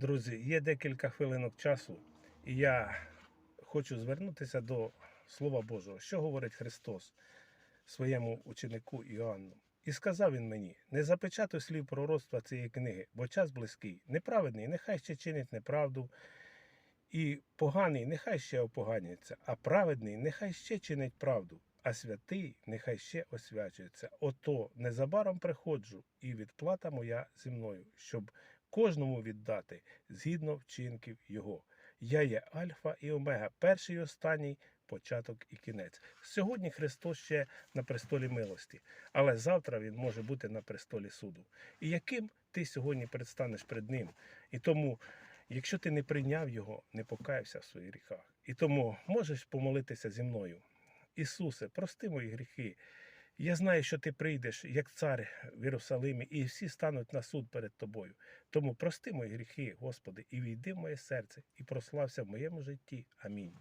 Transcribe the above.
Друзі, є декілька хвилинок часу, і я хочу звернутися до Слова Божого, що говорить Христос своєму ученику Іоанну. І сказав він мені: не запечатуй слів пророцтва цієї книги, бо час близький. Неправедний, нехай ще чинить неправду, і поганий, нехай ще опоганюється, а праведний, нехай ще чинить правду, а святий нехай ще освячується. Ото незабаром приходжу, і відплата моя зі мною, щоб кожному віддати згідно вчинків його. Я є Альфа і Омега, перший і останній, початок і кінець. Сьогодні Христос ще на престолі милості, але завтра Він може бути на престолі суду. І яким ти сьогодні предстанеш перед Ним? І тому, якщо ти не прийняв Його, не покаявся в своїх гріхах. І тому можеш помолитися зі мною. Ісусе, прости мої гріхи. Я знаю, що ти прийдеш як цар в Єрусалимі, і всі стануть на суд перед тобою. Тому прости мої гріхи, Господи, і війди в моє серце, і прослався в моєму житті. Амінь.